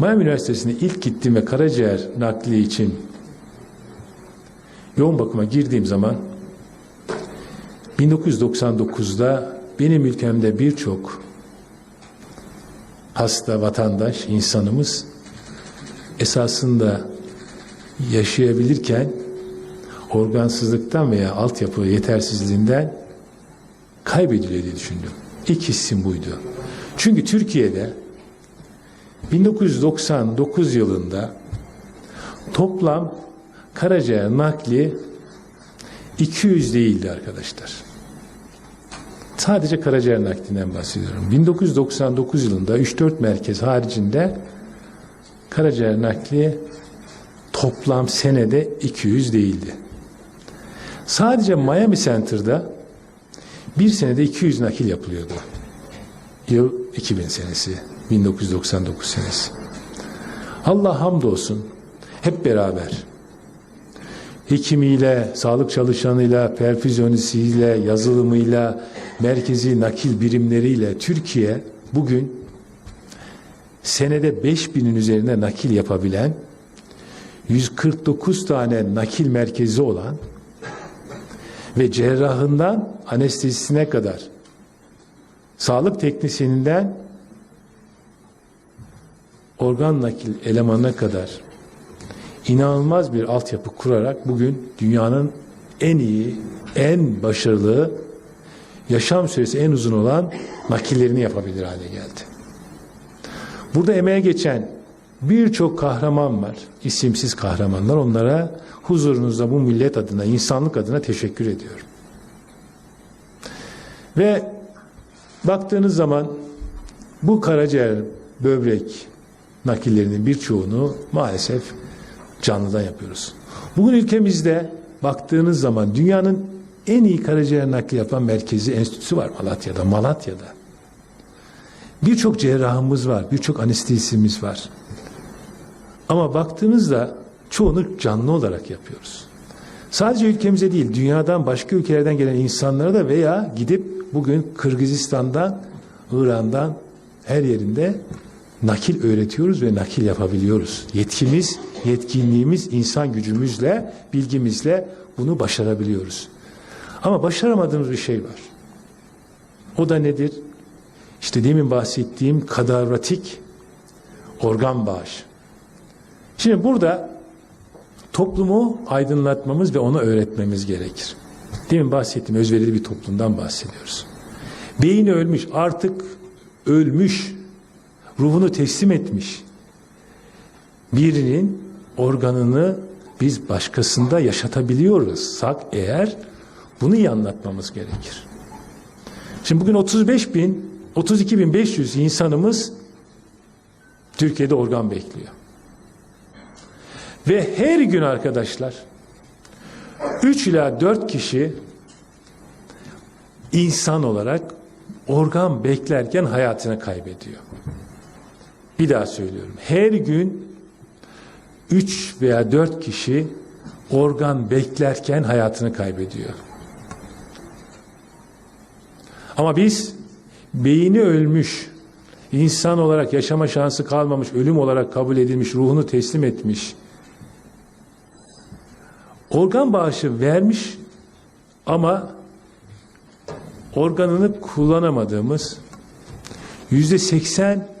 Miami Üniversitesi'ne ilk gittim ve karaciğer nakli için yoğun bakıma girdiğim zaman 1999'da benim ülkemde birçok hasta vatandaş, insanımız esasında yaşayabilirken organsızlıktan veya altyapı yetersizliğinden kaybediliyor diye düşündüm. İlk hissim buydu. Çünkü Türkiye'de 1999 yılında toplam karaciğer nakli 200 değildi arkadaşlar. Sadece karaciğer naklinden bahsediyorum. 1999 yılında 3-4 merkez haricinde karaciğer nakli toplam senede 200 değildi. Sadece Miami Center'da bir senede 200 nakil yapılıyordu. Yıl 2000 senesi, 1999 senesi. Allah hamdolsun hep beraber hekimiyle, sağlık çalışanıyla, perfüzyonisiyle, yazılımıyla, merkezi nakil birimleriyle Türkiye bugün senede 5000'in üzerinde nakil yapabilen 149 tane nakil merkezi olan ve cerrahından anestezisine kadar sağlık teknisyeninden organ nakil elemanına kadar inanılmaz bir altyapı kurarak bugün dünyanın en iyi, en başarılı, yaşam süresi en uzun olan nakillerini yapabilir hale geldi. Burada emeğe geçen birçok kahraman var. isimsiz kahramanlar. Onlara huzurunuzda bu millet adına, insanlık adına teşekkür ediyorum. Ve baktığınız zaman bu karaciğer, böbrek nakillerinin birçoğunu maalesef canlıdan yapıyoruz. Bugün ülkemizde baktığınız zaman dünyanın en iyi karaciğer nakli yapan merkezi enstitüsü var Malatya'da, Malatya'da. Birçok cerrahımız var, birçok anestezisimiz var. Ama baktığınızda çoğunu canlı olarak yapıyoruz. Sadece ülkemize değil, dünyadan başka ülkelerden gelen insanlara da veya gidip bugün Kırgızistan'dan, İran'dan her yerinde nakil öğretiyoruz ve nakil yapabiliyoruz. Yetkimiz, yetkinliğimiz, insan gücümüzle, bilgimizle bunu başarabiliyoruz. Ama başaramadığımız bir şey var. O da nedir? İşte demin bahsettiğim kadavratik organ bağışı. Şimdi burada toplumu aydınlatmamız ve ona öğretmemiz gerekir. Demin bahsettiğim özverili bir toplumdan bahsediyoruz. Beyni ölmüş, artık ölmüş, ruhunu teslim etmiş birinin organını biz başkasında yaşatabiliyorsak eğer bunu iyi anlatmamız gerekir. Şimdi bugün 35 bin, 32 bin 500 insanımız Türkiye'de organ bekliyor. Ve her gün arkadaşlar 3 ila 4 kişi insan olarak organ beklerken hayatını kaybediyor. Bir daha söylüyorum. Her gün 3 veya 4 kişi organ beklerken hayatını kaybediyor. Ama biz beyni ölmüş, insan olarak yaşama şansı kalmamış, ölüm olarak kabul edilmiş, ruhunu teslim etmiş, organ bağışı vermiş ama organını kullanamadığımız yüzde seksen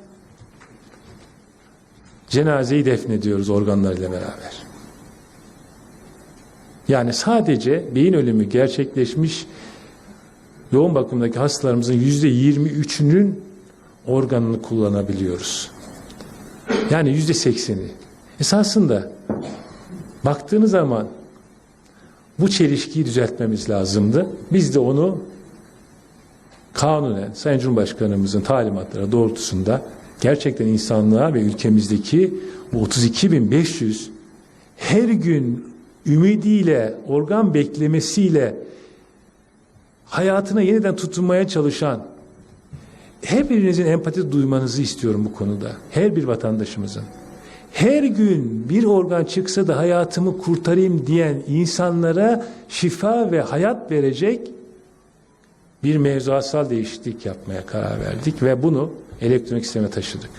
cenazeyi defnediyoruz organlarıyla beraber. Yani sadece beyin ölümü gerçekleşmiş yoğun bakımdaki hastalarımızın yüzde yirmi üçünün organını kullanabiliyoruz. Yani yüzde sekseni. Esasında baktığınız zaman bu çelişkiyi düzeltmemiz lazımdı. Biz de onu kanunen Sayın Cumhurbaşkanımızın talimatları doğrultusunda gerçekten insanlığa ve ülkemizdeki bu 32.500 her gün ümidiyle, organ beklemesiyle hayatına yeniden tutunmaya çalışan her birinizin empati duymanızı istiyorum bu konuda. Her bir vatandaşımızın. Her gün bir organ çıksa da hayatımı kurtarayım diyen insanlara şifa ve hayat verecek bir mevzuatsal değişiklik yapmaya karar verdik ve bunu elektronik sisteme taşıdık.